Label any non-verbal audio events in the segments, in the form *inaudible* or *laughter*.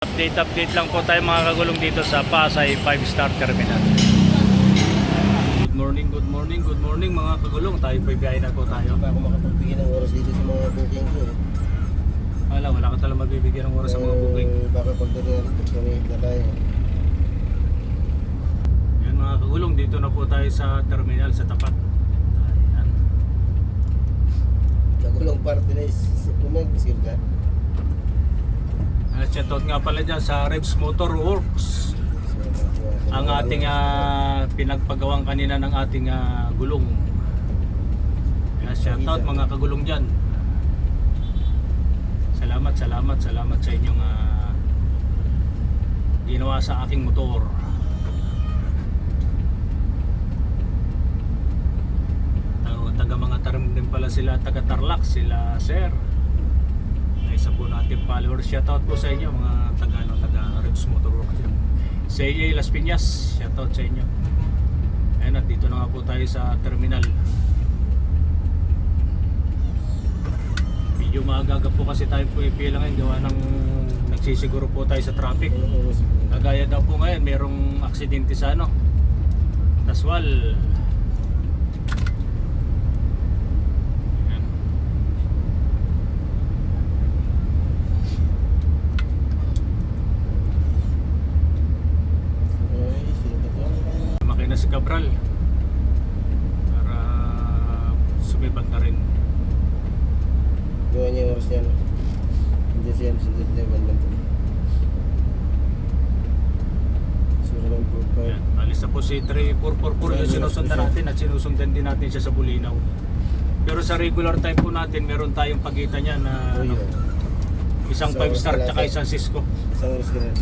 Update update lang po tayo mga kagulong dito sa Pasay 5 Star Terminal. Good morning, good morning, good morning mga kagulong. Tayo po biyahe na po tayo. Baka ako makapagbigay ng oras dito sa mga booking ko eh. Wala, wala ka talagang mabibigyan ng oras sa mga Eh, booking. Baka pagdating kami na tayo. Yan mga kagulong, dito na po tayo sa terminal sa tapat. Ayan. Nagulong party na is umag-isir ka. Uh, shoutout nga pala dyan sa Revs Motor Works. Ang ating ah, pinagpagawang kanina ng ating ah, gulong. Kaya shoutout mga kagulong dyan. Salamat, salamat, salamat sa inyong ah, ginawa sa aking motor. Taga mga tarim din pala sila, taga Tarlac, sila sir. Isa po natin followers. Shoutout po sa inyo mga taga, ano, taga Reds Motor Works. Sa EA Las Piñas, shoutout sa inyo. Ayun at dito na nga po tayo sa terminal. Medyo maaga po kasi tayo po ipila ngayon gawa ng nagsisiguro po tayo sa traffic. Kagaya daw po ngayon, merong aksidente sa ano. Taswal. Ayan. Makina si Cabral para sumibat na rin. Gawa niya yung oras niya. no? Hindi siya sa dito bandang to. Sura lang po pa. Po si 3444 yung sinusundan natin at sinusundan din natin siya sa Bulinaw. Pero sa regular time po natin, meron tayong pagitan niya na Oh, ano, isang Sa 5 star tsaka isang Cisco. Isang oras ka na. Yun,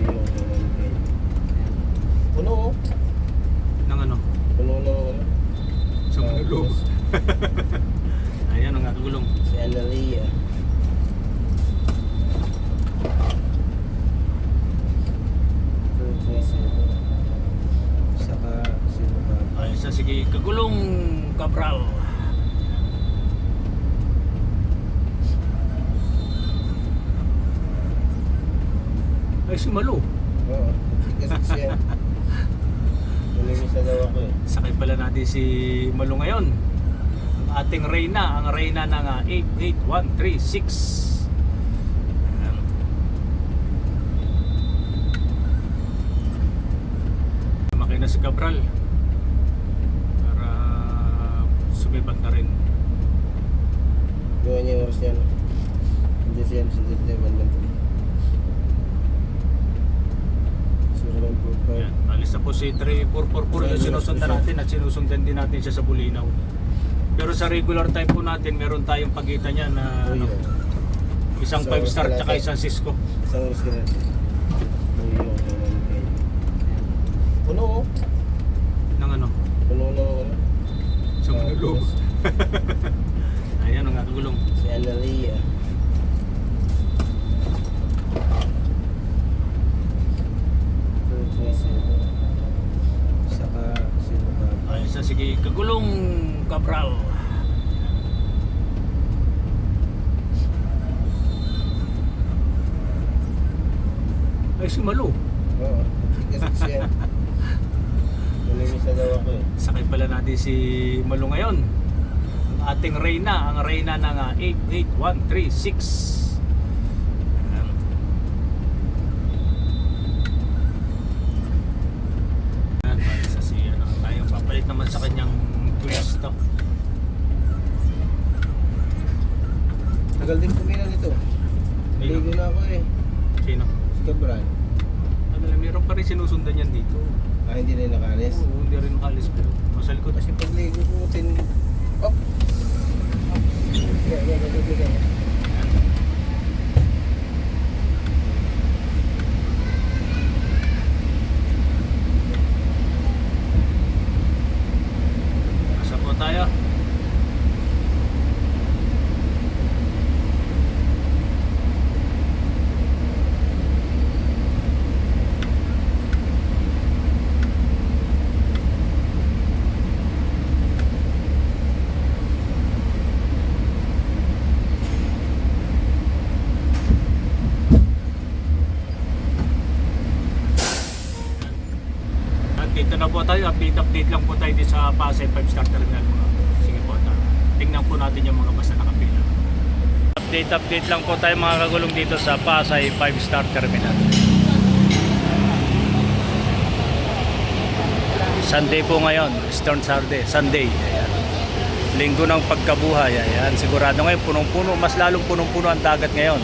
yun, yun, yun. Puno oh. Ng ano, Puno na wala. sa Manulog. *laughs* Ayan ang kagulong. Si Analia. Saka sino ba? Ay, sa sige, kagulong Cabral. Ay, si Malo. Oo. Kasi siya. Nalilisa daw ako eh. Sakay pala natin si Malo ngayon. Ang ating Reyna, ang Reyna ng ah, 88136. Ayan. Makina si Cabral. Para sumibat na rin. Gawa niya yung oras niya. no? Hindi siya sa dito bandang to. Sura lang po pa. Ayan. Si 3444 yung sinusundan natin at sinusundan din natin siya sa Bulinaw. Pero sa regular time po natin, meron tayong pagitan niya na Oh, ano, isang Sa 5 star tsaka isang Cisco. Isang oras ka. Oh. Puno oh. ng ano, Puno na wala. sa Manulog. *laughs* Ayan ang kagulong. Si Analia. Saka sino ba? Ay, sa sige, kagulong Cabral. Ay, si Malo. Oo. Kasi siya. Nalilisa daw ako eh. Sakay pala natin si Malo ngayon. Ang ating Reyna, ang Reyna ng ah, 88136. Ayan. Ayan, bali sa si ano, tayo papalit naman sa kanyang twist to. Tagal din pumila nito. Ligo na ako eh. Sino? Si Cabral. Lang, meron pa rin sinusundan yan dito. Ah, hindi yung nakalis. Oo, hindi rin nakalis pero nasa likod. Kasi pag ligo ko, tin... Op! Yeah, yeah, yeah, yeah, yeah. Nasa po tayo. na po tayo. Update-update lang po tayo dito sa Pasay 5 Star Terminal. Mga. Sige po. Ta. Tingnan po natin yung mga bus na nakapila. Update-update lang po tayo mga kagulong dito sa Pasay 5 Star Terminal. Sunday po ngayon, Eastern Sunday. Sunday. Ayan. Linggo ng pagkabuhay. Ayan. Sigurado ngayon, punong-puno. Mas lalong punong-puno ang dagat ngayon.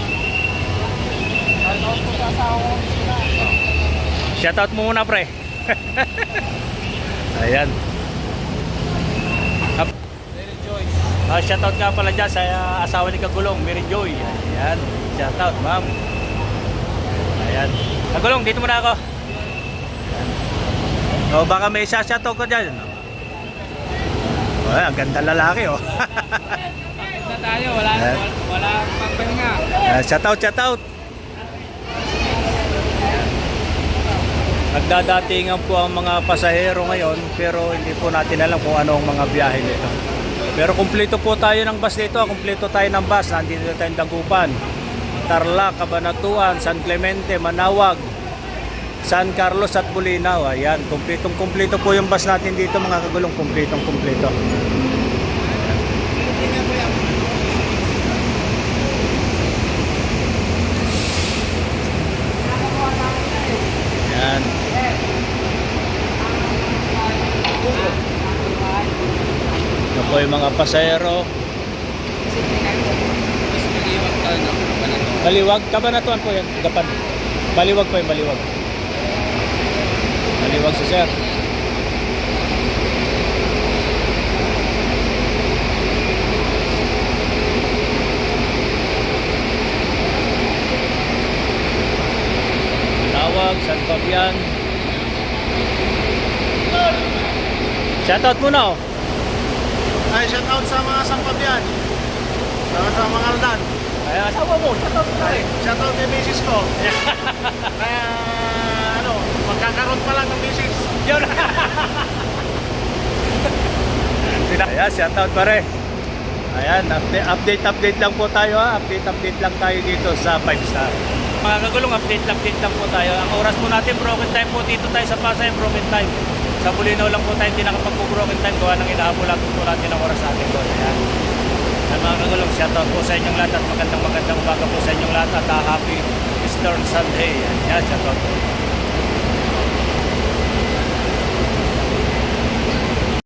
Shoutout mo muna, pre. *laughs* Ayan. Up. Ah, shoutout nga pala dyan sa uh, asawa ni Kagulong, Mary Joy. Ayan. Shoutout, ma'am. Ayan. Kagulong, dito muna ako. O baka may shoutout ko dyan. Ay, ang ganda lalaki, oh. na tayo, wala, wala, wala pagpahinga. Uh, shoutout, shoutout. Nagdadatingan po ang mga pasahero ngayon pero hindi po natin alam kung ano ang mga biyahe nito. Pero kumpleto po tayo ng bus dito, kumpleto tayo ng bus. Nandito tayo ng Dagupan, Tarlac, Cabanatuan, San Clemente, Manawag, San Carlos at Bulinaw. Ayan, kumpletong kumpleto po yung bus natin dito mga kagulong, kumpletong kumpleto. Ayan. Ito po yung mga pasahero. Mas mag-iwag tayo ng kapalan. Baliwag, kabanatuan po yan. Gapan. Baliwag po yung baliwag. Baliwag si sir. Tawag, San Fabian. Shoutout muna oh. Shout out sa mga sampabian. Sa, sa mga aldan. Ay, asawa mo, shoutout muna Ay, eh. shout out kay misis ko. *laughs* Kaya, ano, magkakaroon pa lang ng misis. Yun. Ayan, shoutout pare. Ayan, update, update, update lang po tayo ha. Update, update lang tayo dito sa 5 star. Mga kagulong, update, update lang po tayo. Ang oras po natin, broken time po dito tayo sa Pasay, broken time. Sa Bulinaw lang po tayo hindi nakapag-broken time. Gawa ng inahabulatong po natin ang oras natin doon. Ayan. Ayan mga kagulong, shoutout po sa inyong lahat at magandang magandang umaga po sa inyong lahat at ah, happy Eastern Sunday. Ayan, shoutout po.